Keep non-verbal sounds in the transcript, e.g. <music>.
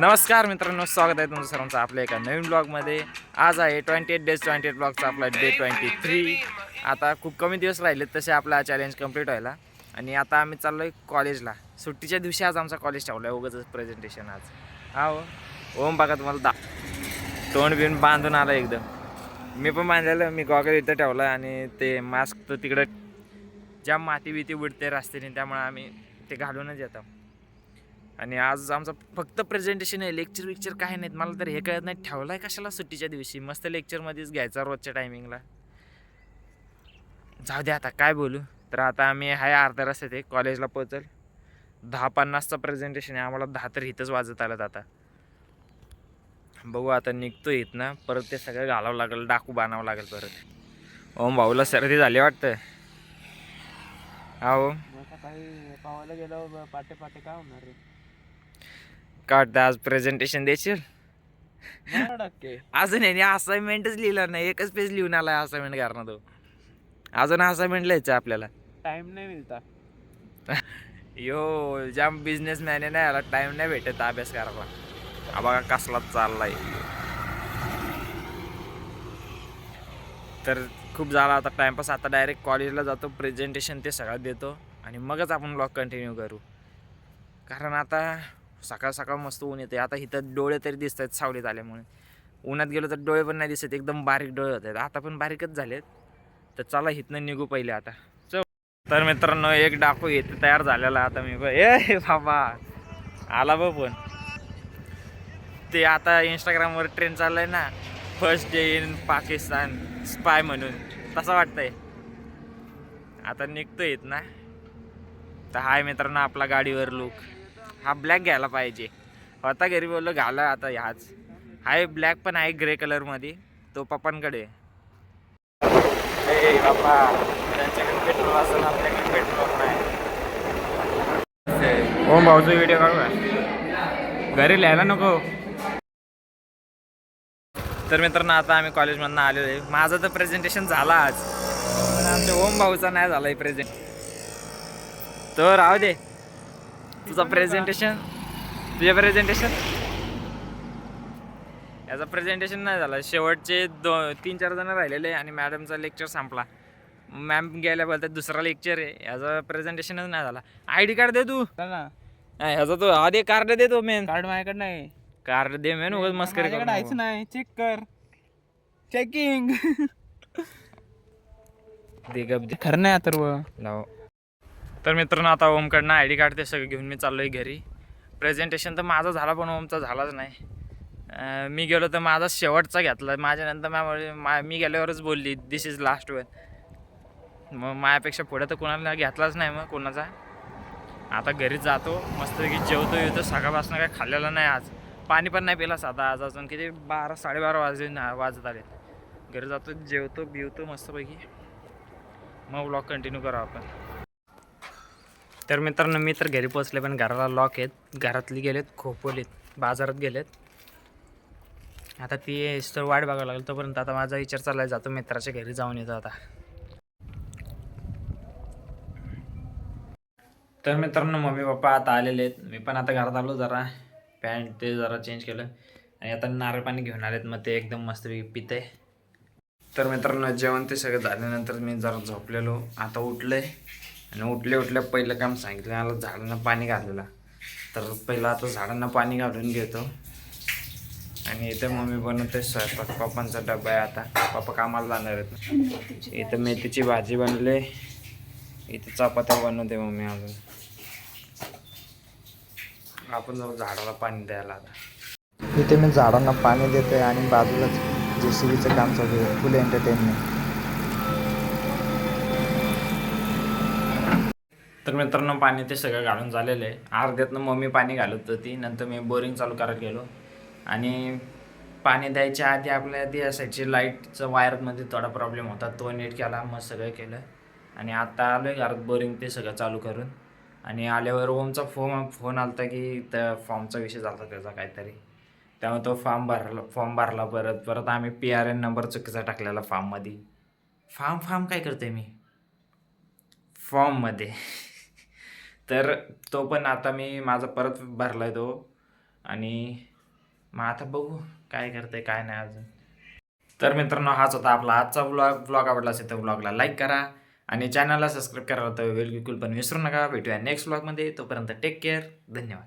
नमस्कार मित्रांनो स्वागत आहे तुमचं सर्वांचं आपल्या एका नवीन ब्लॉगमध्ये. आज आहे twenty eight days twenty eight ब्लॉगचा आपला डे ट्वेंटी थ्री आता खूप कमी दिवस राहिलेत तसे आपला चॅलेंज कंप्लीट व्हायला. आणि आता आम्ही चाललो आहे कॉलेजला सुट्टीच्या दिवशी आज आमचा कॉलेज ठेवला आहे उगाच प्रेझेंटेशन आज. हा हो. ओम बघा तुम्हाला दा तोंड बिन बांधून आलं एकदम. मी पण बांधलेलं मी गॉगल इथं ठेवला आणि ते मास्क तर तिकडं ज्या माती बिती उडते रस्त्याने त्यामुळे आम्ही ते घालूनच येतो. आणि आज आमचं फक्त प्रेझेंटेशन आहे. लेक्चर विक्चर काही नाहीत. मला तर हे कळत नाही. ठेवला आहे कशाला सुट्टीच्या दिवशी? मस्त लेक्चरमध्येच घ्यायचा रोजच्या टायमिंगला जाऊ दे आता काय बोलू? तर आता आम्ही आहे अर्ध्या रस्त्यात आहे. कॉलेजला पोहोचल. दहा पन्नासचं प्रेझेंटेशन आहे. आम्हाला दहा तर इथंच वाजत आलं आता. बघू आता निघतो इथ ना परत ते सगळं घालावं लागेल. डाकू बांधावं लागेल परत. ओम भाऊला सर्दी झाली वाटतं. हा ओम. आता काही पावायला पाटे पाटे काय होणार रे? काढता आज प्रेझेंटेशन देशील? अजून याने असाइनमेंटच लिहिलं नाही एकच पेज लिहून आलाय असाइनमेंट करणार तो. अजून असाइनमेंट लिहायचं आपल्याला. टाइम नाही मिळता. यो जाम बिझनेसमॅन आहे ना याला टाइम नाही भेटत अभ्यास करायला. हा बघा कसला चाललाय. तर खूप झाला आता टाइमपास आता डायरेक्ट कॉलेजला जातो प्रेझेंटेशन ते सगळं देतो. आणि मगच आपण ब्लॉग कंटिन्यू करू. कारण आता सकाळ सकाळ मस्त ऊन येते आता इथं डोळे तरी दिसत आहेत सावलीत आल्यामुळे. उन्हात गेलो तर डोळे पण नाही दिसत एकदम बारीक डोळे होत आहेत आता पण बारीकच झालेत. तर चला इथनं निघू पहिले आता. चल. तर मित्रांनो एक डाकू येते तयार झालेला आता मी. ए बाबा. आला बा पण. ते आता इंस्टाग्रामवर ट्रेंड चाललाय ना. First day in Pakistan spy म्हणून. तसं वाटतंय. आता निघतो येत ना तर हाय मित्रांनो आपला गाडीवर लुक हा ब्लॅक घ्यायला पाहिजे. होता घरी बोललो घाला आता ह्याच. हाय ब्लॅक पण आहे ग्रे कलरमध्ये तो पप्पांकडे. बाबा त्यांच्याकडे पेट्रोल असेल आपल्याकडे पेट्रोल नाही ओम भाऊचा व्हिडिओ काढू का? घरी लिहायला नको. तर मित्रांनो आता आम्ही कॉलेजमधनं आलेलो आहे. माझं तर प्रेझेंटेशन झालं आज. पण आमच्या ओम भाऊचा नाही झाला प्रेझेंट तर राहू दे. तुझं प्रेझेंटेशन तुझे प्रेझेंटेशन याचा प्रेझेंटेशन नाही झाला. शेवटचे दो तीन चार जण राहिलेले आणि मॅडमचा लेक्चर संपला. मॅम गेल्या बोलतात दुसरा लेक्चर आहे. याचा प्रेझेंटेशनच नाही झाला. आय डी कार्ड दे तू. ना. नाही, ह्याचा तो आधी कार्ड दे तो मेन कार्ड माझ्याकडे नाही. कार्ड दे मेन उगाच मस्करी करू नको. नाही. चेक कर. चेकिंग <laughs> दे गप दे. खरं नाही अथर्व लाव. तर मित्रांनो आता ओमकडनं आय डी कार्ड ते सगळं घेऊन मी चाललो आहे घरी. प्रेझेंटेशन तर माझा झाला पण ओमचा झालाच नाही. मी गेलो तर माझा शेवटचा घेतला. माझ्यानंतर मा मा मी गेल्यावरच बोलली दिस इज लास्ट वन मग माझ्यापेक्षा पुढे तर कोणाला घेतलाच नाही मग कोणाचा? आता घरी जातो मस्तपैकी जेवतो येतो सकाळपासून काय खाल्लेलं नाही आज. पाणी पण नाही पिला साधा आज अजून. किती? बारा साडेबारा वाजले वाजत आले. घरी जातो जेवतो बिवतो मस्तपैकी. मग ब्लॉग कंटिन्यू करू आपण. तर मित्रांनो मी तर घरी पोचले पण घराला लॉक आहेत. घरातली गेलेत खोपवलीत बाजारात गेलेत. आता ती तर वाट बघावं लागेल तोपर्यंत आता माझा विचार चाललाय जातो मित्राच्या घरी जाऊन येतो आता. तर मित्रांनो मम्मी पप्पा आता आलेले आहेत. मी पण आता घरात आलो जरा. पॅन्ट ते जरा चेंज केलं. आणि आता नारळ पाणी घेऊन आलेत मग ते एकदम मस्त पिते तर मित्रांनो जेवण ते सगळं झाल्यानंतर मी जरा झोपलेलो. आता उठले आणि उठले उठल्या पहिलं काम सांगितलं मला झाडांना पाणी घालायला तर पहिलं आता झाडांना पाणी घालून घेतो. आणि इथं मम्मी बनवते स्वयंपाक. पप्पांचा डबा आहे आता. पप्पा कामाला जाणार आहेत. इथं मेथीची भाजी बनले इथं चपात्या बनवते मम्मी अजून. आपण जाऊ झाडाला पाणी द्यायला आता. इथे मी झाडांना पाणी देतोय आणि बाजूलाच जे सी बीचं काम चालू आहे फुल एंटरटेनमेंट तर मित्रांनो पाणी ते सगळं घालून झालेलं आहे. अर्ध्यातनं मम्मी पाणी घालत होती नंतर मी बोरिंग चालू करायला गेलो. आणि पाणी द्यायच्या आधी आपल्या ती असायची लाईटचं वायरमध्ये थोडा प्रॉब्लेम होता. तो नीट केला मग सगळं केलं. आणि आता आलो आहे घरात बोरिंग ते सगळं चालू करून. आणि आल्यावर ओमचा फोन फोन आला की त्या फॉर्मचा विषय झाला होता त्याचा काहीतरी. त्यामुळे तो फॉर्म भरला फॉर्म भरला परत. परत आम्ही पी आर एन नंबर चुकीचा टाकलेला फॉर्ममध्ये फॉर्म फॉर्म काय करतोय मी? फॉर्ममध्ये तर तो पण आता मी माझा परत भरलाय तो. आणि मग आता बघू काय करते काय नाही अजून. तर मित्रांनो हाच होता आपला आजचा ब्लॉग ब्लॉग आवडला असेल तर ब्लॉगला लाईक करा. आणि चॅनलला सबस्क्राईब करा तर बिलकुल पण विसरू नका. भेटूया नेक्स्ट ब्लॉगमध्ये तोपर्यंत टेक केअर धन्यवाद.